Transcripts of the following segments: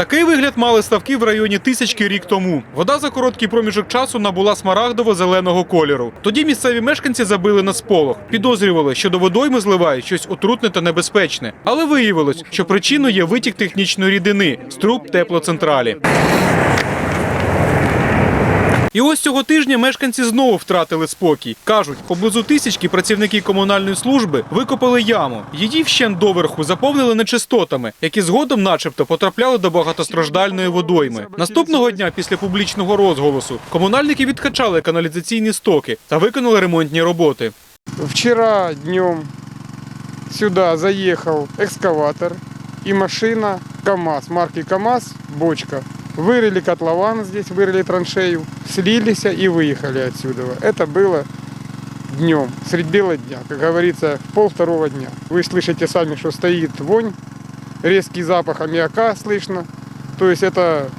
Такий вигляд мали ставки в районі тисячки рік тому. Вода за короткий проміжок часу набула смарагдово-зеленого кольору. Тоді місцеві мешканці забили на сполох. Підозрювали, що до водойми зливають щось отрутне та небезпечне. Але виявилось, що причиною є витік технічної рідини з труб теплоцентралі. І ось цього тижня мешканці знову втратили спокій. Кажуть, поблизу тисячки працівники комунальної служби викопали яму. Її вщент доверху заповнили нечистотами, які згодом, начебто, потрапляли до багатостраждальної водойми. Наступного дня після публічного розголосу комунальники відкачали каналізаційні стоки та виконали ремонтні роботи. Вчера днем сюда заехал экскаватор и машина КАМАЗ, марки КАМАЗ, бочка. Вырыли котлован здесь, вырыли траншею, слились и выехали отсюда. Это было днем, средь бела дня, как говорится, в пол второго дня. Вы слышите сами, что стоит вонь, резкий запах аммиака слышно. То есть это,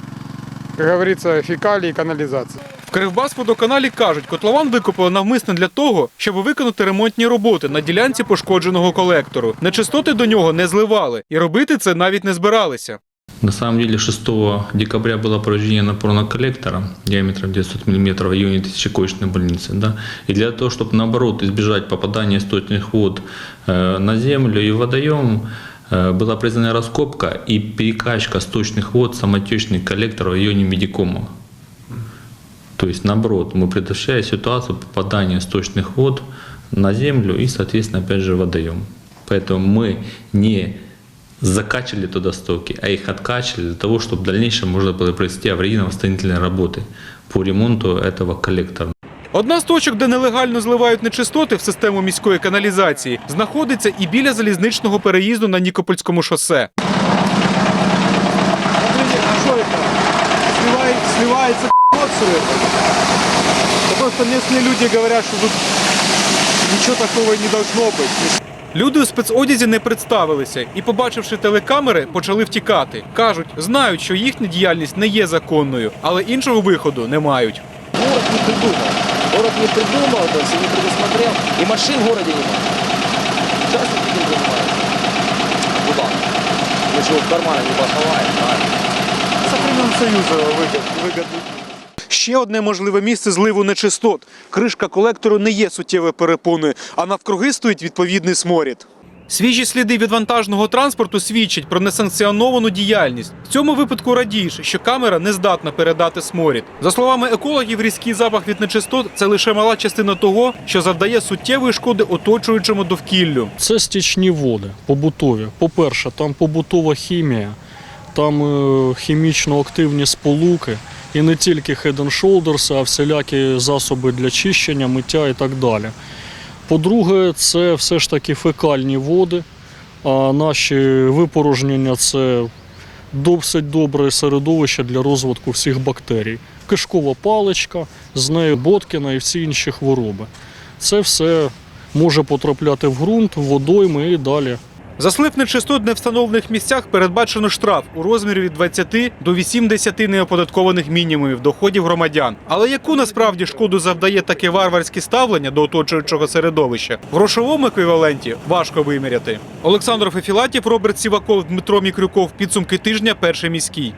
как говорится, фекалии и канализация. В Кривбасводоканалі кажуть, котлован викопали навмисно для того, щоб виконати ремонтні роботи на ділянці пошкодженого колектору. Нечистоти до нього не зливали, і робити це навіть не збиралися. На самом деле 6 декабря было проведение напорного коллектора диаметром 900 мм в районе тысячекоечной больницы. Да? И для того, чтобы наоборот избежать попадания источных вод э, на землю и водоем, э, была произведена раскопка и перекачка сточных вод самотечный коллектор в районе медикома. То есть наоборот, мы предотвращаем ситуацию попадания сточных вод на землю и, соответственно, опять же, водоем. Поэтому мы не закачивали туда стоки, а их откачивали для того, чтобы в дальнейшем можно было провести аварийно-восстановительные работы по ремонту этого коллектора. Одна з точок, де нелегально зливають нечистоти в систему міської каналізації, знаходиться і біля залізничного переїзду на Нікопольському шосе. Смотрите, а что это? Сливает, сливается вот все это. Да просто местные люди говорят, что тут ничего такого не должно быть. Люди у спецодязі не представилися і, побачивши телекамери, почали втікати. Кажуть, знають, що їхня діяльність не є законною, але іншого виходу не мають. Город не придумал. Город не придумал, то есть и не предусмотрел. И машин в городе нет. Частники этим занимаются. Куда? Ничего в кармане не поховаешь, правильно? Со времен Союза выгод, выгодно. Ще одне можливе місце зливу нечистот. Кришка колектору не є суттєвою перепоною, а навкруги стоїть відповідний сморід. Свіжі сліди від вантажного транспорту свідчать про несанкціоновану діяльність. В цьому випадку радієш, що камера не здатна передати сморід. За словами екологів, різкий запах від нечистот це лише мала частина того, що завдає суттєвої шкоди оточуючому довкіллю. Це стічні води побутові. По-перше, там побутова хімія, там е, хімічно активні сполуки, і не тільки Head and Shoulders, а всілякі засоби для чищення, миття і так далі. По-друге, це все ж таки фекальні води, а наші випорожнення це досить добре середовище для розвитку всіх бактерій. Кишкова паличка, з нею Боткіна і всі інші хвороби. Це все може потрапляти в ґрунт, в водойми і далі. За слив нечистот в невстановлених місцях передбачено штраф у розмірі від 20 до 80 неоподаткованих мінімумів доходів громадян. Але яку насправді шкоду завдає таке варварське ставлення до оточуючого середовища? В грошовому еквіваленті важко виміряти. Олександр Фефілатів, Роберт Сіваков, Дмитро Мікрюков. Підсумки тижня. Перший міський.